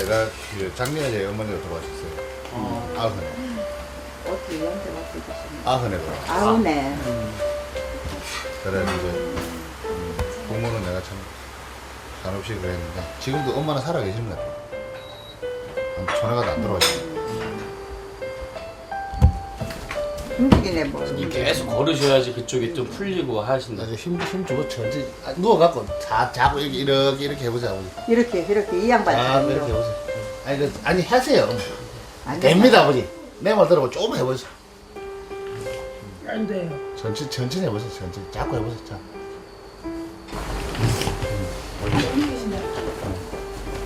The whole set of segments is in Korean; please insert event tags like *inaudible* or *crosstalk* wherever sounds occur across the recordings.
제가 그 작년에 제 어머니가 돌아가셨어요. 아흔에. 어떻게 연세 드시는 아흔에 돌아. 아우네. 그래 이제 음, 부모는 내가 참 한없이 그랬는데 지금도 엄마는 살아 계십니다. 아무 전화가 안 들어와요. 힘들기네 뭐. 계속 걸으셔야지 그쪽이 좀 풀리고 하신다. 힘, 힘 주고 전지 아, 누워갖고 자, 자고 이렇게 이렇게 이렇게 해보자. 아버지. 이렇게 이렇게 이 양반 아, 이렇게 로 해보세요. 아니, 그, 아니 하세요. 됩니다, 아버지. 내 말 들어보고 조금 해보세요. 안 돼요. 전체 천천히 해보세요. 천천히 자꾸 해보세요. 자.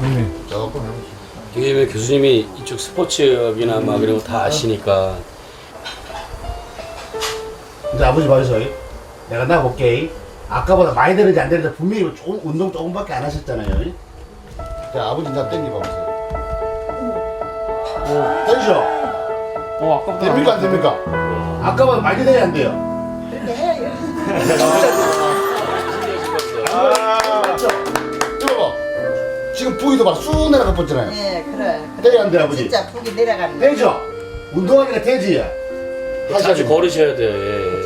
음. 조금 해보세요. 이게 왜 교수님이 이쪽 스포츠업이나 막 이런 거 다 아시니까 이제 아버지 봐주세요. 내가 나볼게. 아까보다 많이 되는지 안 되는지 분명히 조금 운동 조금밖에 안 하셨잖아요. 자, 아버지 나 땡겨 봐보세요. 오, 땡기죠? 어, 아까보다. 됩니까 안 됩니까? 아까보다 많이 돼야 안 돼요. 그렇죠? 이거 봐. 지금 부위도 막쑥 내려가 뻗잖아요. 예, 그래. 돼야 안 돼, 아버지? 진짜 북이 내려가는 거. 되죠? 운동하기가 되지. 자주 걸으셔야 돼. 예.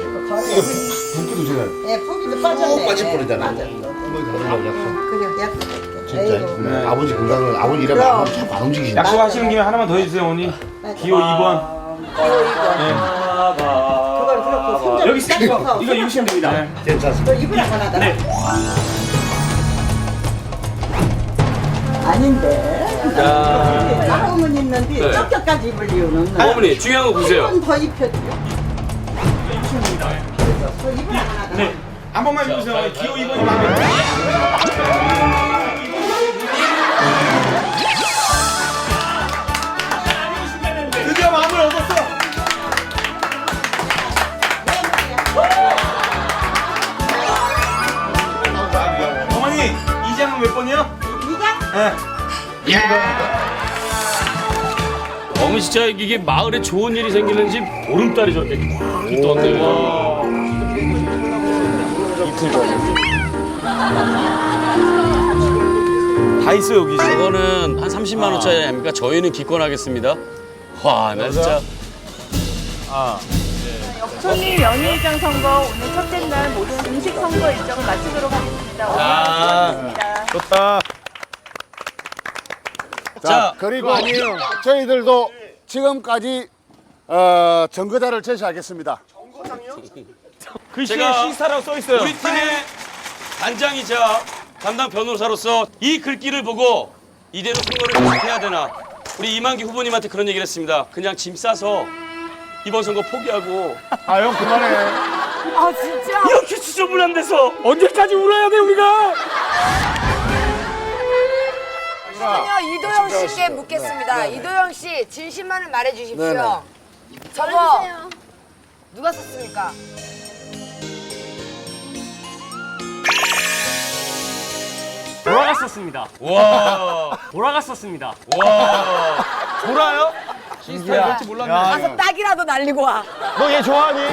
이거 붓기도 지금. 예, 북이도 빠졌네. 빠질 뻔했잖아요. 맞아. 약속. 그래, 약속할게. 진짜. 에이구. 네. 아버지 건강은 아버지 이래면 그럼. 아버지 참 안 움직이신다. 약속 하시는 김에 하나만 더 해주세요, 어머니. 기호 2번. 이거 이거. 그걸 그렇고 손잡이 여기 딱 이거, 입으시면 됩니다. 네. 괜찮습니다. 너 입으라고 하다. 네. 아닌데. 야. 나오면 있는데 네. 쩍쩍까지 입을 이유는 없는. 어머니 중요한 거 보세요. 한번 더 입혀줘요. 하다. 네. 한 번만. 어머니. 기호 2번이 마음에 드디어 마음을 얻었어. 어머니, 이 장은 몇 번이요? 이장? 네. 어머니 진짜 이게 마을에 좋은 일이 생기는지 보름달이 저렇게 꽉 떴네요. 다 있어 여기. 이거는 한 30만 원짜리 아닙니까? 저희는 기권하겠습니다. 와, 나 진짜 총리 연희일장 선거 오늘 첫째 날 모든 공식 선거 일정을 마치도록 하겠습니다. 오늘 아. 수고하셨습니다. 좋다. 자, 그리고 저희들도 지금까지 어, 정거자를 제시하겠습니다. 글씨에 제가 시스타라고 써 있어요. 우리 팀의 단장이자 담당 변호사로서 이 글귀를 보고 이대로 선거를 계속해야 되나 우리 이만기 후보님한테 그런 얘기를 했습니다. 그냥 짐 싸서 이번 선거 포기하고 아, 형 그만해. 아 진짜? 이렇게 지저분한 데서 언제까지 울어야 돼 우리가? 저는요 이도영 씨께 묻겠습니다. 이도영 씨 진실만을 말해 주십시오. 저거 누가 썼습니까? 돌아갔었습니다. 와, 돌아갔었습니다. 와. 돌아요? 신기야. 가서 딱이라도 날리고 와. 너 얘 좋아하니? *laughs*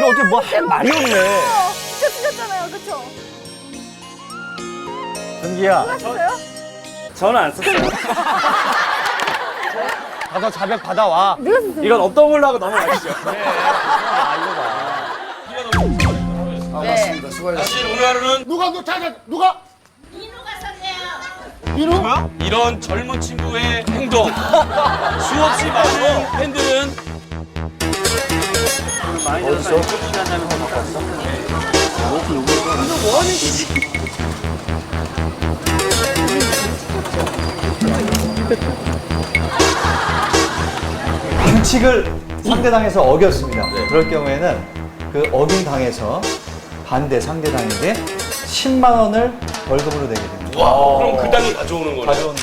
너 어떻게 뭐 할 말이 없네. 진짜 쓰셨잖아요, 그쵸? 은기야. 썼어요? 저는 안 썼어요. *laughs* 가서 자백 받아와. 이건 없던 걸로 하고 넘어가시죠. 네. 사실 오늘 하루는 누가 너 찾아 누가? 이누가 썼네요. 이런 젊은 친구의 행동 수없이 많은 팬들은 규칙을 상대당에서 어겼습니다. 그럴 경우에는 그 어긴 당에서 반대 상대당에게 10만 원을 벌금으로 내게 됩니다. 와, 그럼 그 당이 가져오는 거네. 가져오는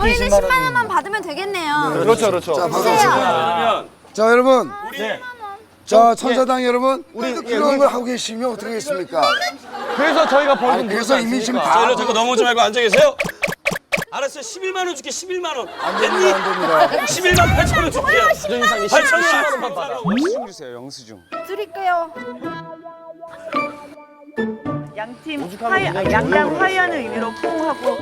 저희는 10만 원만 받으면 되겠네요. 그렇죠, 그렇죠. 그러면 자, 여러분. 네. 자, 천사당 여러분. 우리 그런 걸 하고 계시면 어떻게 하겠습니까? 그래서 저희가 벌금 아니, 그래서 이미 지금 다. 저희는 자꾸 넘어오지 말고 앉아 계세요. 알았어요. 11만 원 줄게. 11만 원. 안 됩니다, 안 됩니다. *laughs* 11만 8천 원 줄게요. 8천 원만 받아. 주세요, 영수증. 드릴게요. 양팀 화해, 아, 양당 화해하는 의미로 포옹하고